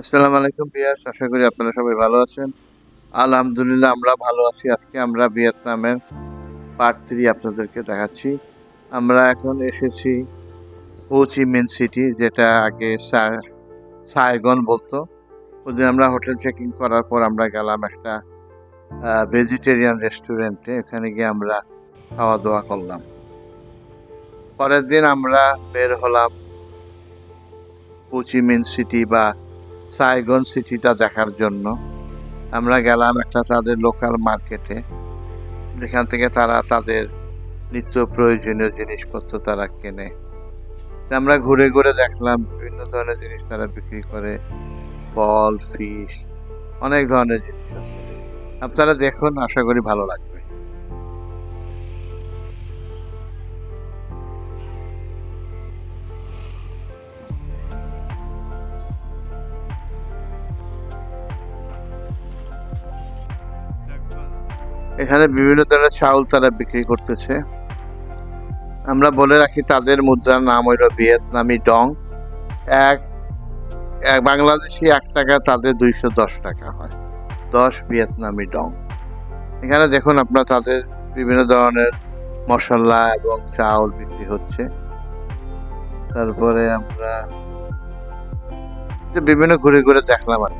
আসসালামু আলাইকুম বিয়াস আশা করি আপনারা সবাই ভালো আছেন। আলহামদুলিল্লাহ, আমরা ভালো আছি। আজকে আমরা ভিয়েতনামের পার্ট থ্রি আপনাদেরকে দেখাচ্ছি। আমরা এখন এসেছি হোচি মিন সিটি যেটা আগে সা- সাইগন বলতো। ওদিন আমরা হোটেল চেকিং করার পর আমরা গেলাম একটা ভেজিটেরিয়ান রেস্টুরেন্টে এখানে গিয়ে আমরা খাওয়া দাওয়া করলাম। পরের দিন আমরা বের হলাম হোচিমিন সিটি বা সাইগন সিটিটা দেখার জন্য। আমরা গেলাম একটা তাদের লোকাল মার্কেটে যেখান থেকে তারা তাদের নিত্য প্রয়োজনীয় জিনিসপত্র তারা কেনে। আমরা ঘুরে ঘুরে দেখলাম বিভিন্ন ধরনের জিনিস তারা বিক্রি করে। ফল ফিশ অনেক ধরনের জিনিস আছে। আপনারা দেখুন, আশা করি ভালো লাগবে। এখানে বিভিন্ন ধরনের চাউল তারা বিক্রি করতেছে। আমরা বলে রাখি তাদের মুদ্রার নাম হইল ভিয়েতনামি ডং। এক এক বাংলাদেশি এক টাকা, তাদের দুইশো দশ টাকা হয়। দশ ভিয়েতনামি ডং। এখানে দেখুন আপনার তাদের বিভিন্ন ধরনের মশলা এবং চাউল বিক্রি হচ্ছে। তারপরে আমরা বিভিন্ন ঘুরে ঘুরে দেখলাম আর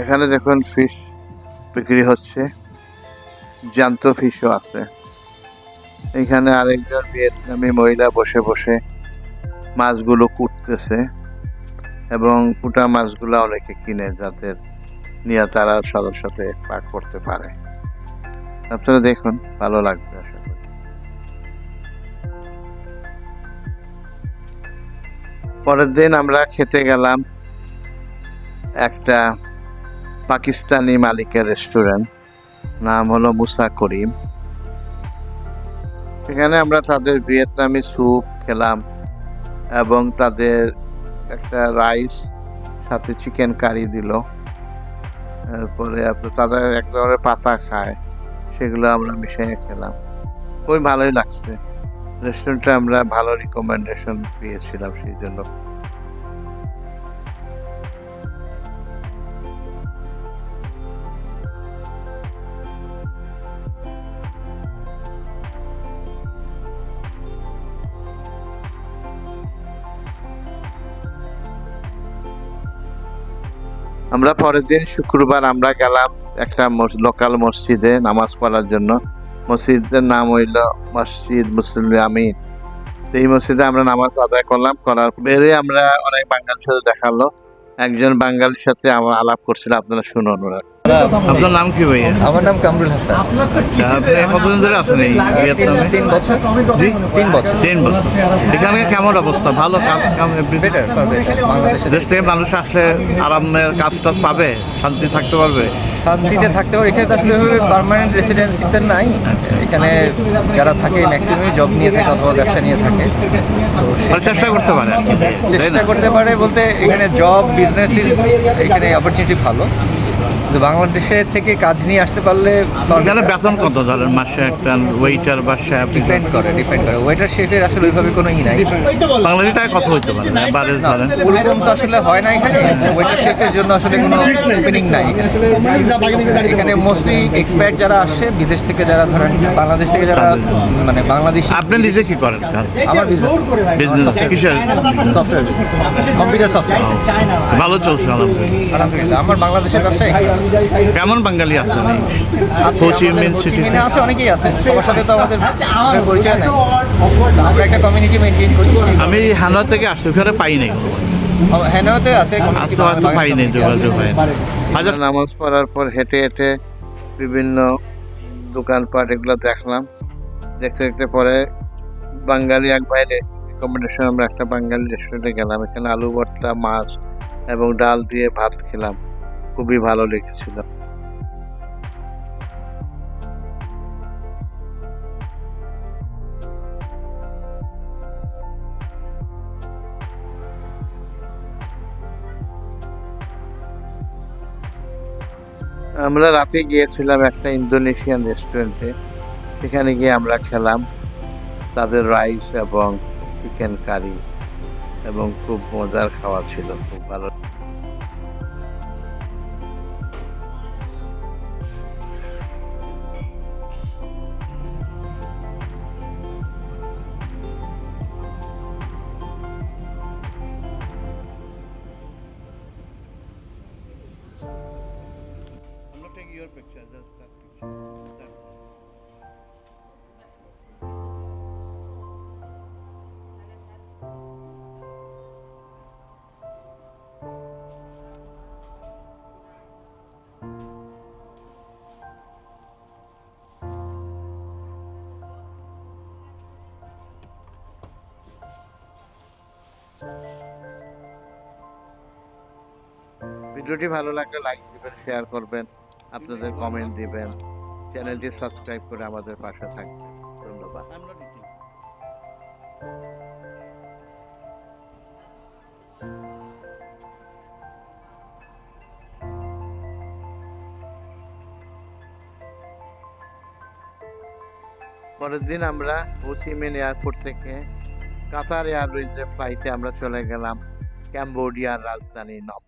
এখানে দেখুন ফিশ বিক্রি হচ্ছে। জ্যান্ত ফিশও আছে। এখানে আরেকজন ভিয়েতনামি মহিলা বসে বসে মাছগুলো কুটতেছে এবং কুটা মাছগুলো অনেকে কিনে যাদের নিয়ে তারা সবার সাথে পাক করতে পারে। আপনারা দেখুন, ভালো লাগবে আশা করি। পরের দিন আমরা খেতে গেলাম একটা পাকিস্তানি মালিকের রেস্টুরেন্ট, নাম হলো মুসা করিম। সেখানে আমরা তাদের ভিয়েতনামি স্যুপ খেলাম। এবং তাদের একটা রাইস, সাথে চিকেন কারি দিল। তারপরে তাদের এক ধরনের পাতা খায়, সেগুলো আমরা মিশিয়ে খেলাম। খুবই ভালোই লাগছে। রেস্টুরেন্টটা আমরা ভালো রিকমেন্ডেশন পেয়েছিলাম সেই জন্য আমরা পরের দিন শুক্রবার আমরা গেলাম একটা লোকাল মসজিদে নামাজ পড়ার জন্য। মসজিদের নাম হইল মসজিদ মুসলিম আমিন। এই মসজিদে আমরা নামাজ আদায় করলাম, করার বেরে আমরা অনেক বাঙালির সাথে দেখাল একজন বাঙালির সাথে আমার আলাপ করছিল, আপনারা শুনুন ওরা আপনার নাম কি ভাইয়া? আমার নাম কামরুল হাসান। আপনি কতদিন ধরে আছেন এই ভিয়েতনামে তিন বছর জি? তিন বছর। তিন বছর। এখানে কেমন অবস্থা? ভালো কাজ কাম বেটার দেশ থেকে মানুষ আসলে আরামের কাজ টাজ পাবে শান্তি থাকতে পারবে। শান্তিতে থাকতে পারে এখানে আসলে পার্মানেন্ট রেসিডেন্সিতে নাই। এখানে যারা থাকে ম্যাক্সিমামই জব নিয়ে থাকে অথবা ব্যবসা নিয়ে থাকে তো মানে চেষ্টা করতে পারে। চেষ্টা করতে পারে বলতে এখানে জব বিজনেস এখানে অপরচুনিটি ভালো। বাংলাদেশের থেকে কাজ নিয়ে আসতে পারলে এখানে বেতন কত ধরেন মাসে একটা ওয়েটার বা শেফ ডিপেন্ড করে ডিপেন্ড করে। ওয়েটার শেফের আসলে ওইভাবে কোনো ই নাই। বাংলাদেশি টাকা কত হইতে পারে? না ধরেন। ওরকম তো আসলে হয় না এখানে। ওয়েটার শেফের জন্য আসলে কোনো ওপেনিং নাই এখানে। মোস্টলি এক্সপার্ট যারা আসে বিদেশ থেকে যারা ধরেন বাংলাদেশ থেকে যারা মানে বাংলাদেশ আপনি নিজে কি করেন? আমার বিজনেস কিসের? সফটওয়্যার কম্পিউটার সফটওয়্যার ভালো চলছে আলহামদুলিল্লাহ। আমার বাংলাদেশের ব্যবসায়ী। কেমন বাঙালি আছেন আছে, হো চি মিন অনেকেই আছে। সবার সাথে তো আমাদের পরিচয় নাই। তো আমরা একটা কমিউনিটি মেনটেন করি আমি হানোয়া থেকে আসছি ওখানে পাই নাই হ্যানোতে আছে হয়তো পাই নাই যোগাযোগ হয় হাজার নামাজ পড়ার পর হেঁটে হেঁটে বিভিন্ন দোকানপাট এগুলো দেখলাম। দেখতে দেখতে পরে বাঙালি এক বাইরে রিকমেন্ডেশন আমরা একটা বাঙালি রেস্টুরেন্টে গেলাম। এখানে আলু ভর্তা মাছ এবং ডাল দিয়ে ভাত খেলাম। খুবই ভালো লেগেছিল। আমরা রাতে গিয়েছিলাম একটা ইন্দোনেশিয়ান রেস্টুরেন্টে। সেখানে গিয়ে আমরা খেলাম। তাদের রাইস এবং চিকেন কারি এবং খুব মজার খাওয়া ছিল, খুব ভালো ভিডিওটি ভালো লাগলে লাইক দিবেন শেয়ার করবেন। আপনাদের কমেন্ট দিবেন। চ্যানেলটি সাবস্ক্রাইব করে আমাদের পাশে থাকবেন। ধন্যবাদ। পরের দিন আমরা হোচিমিন এয়ারপোর্ট থেকে কাতার এয়ারওয়েজের ফ্লাইটে আমরা চলে গেলাম ক্যাম্বোডিয়ার রাজধানী নপে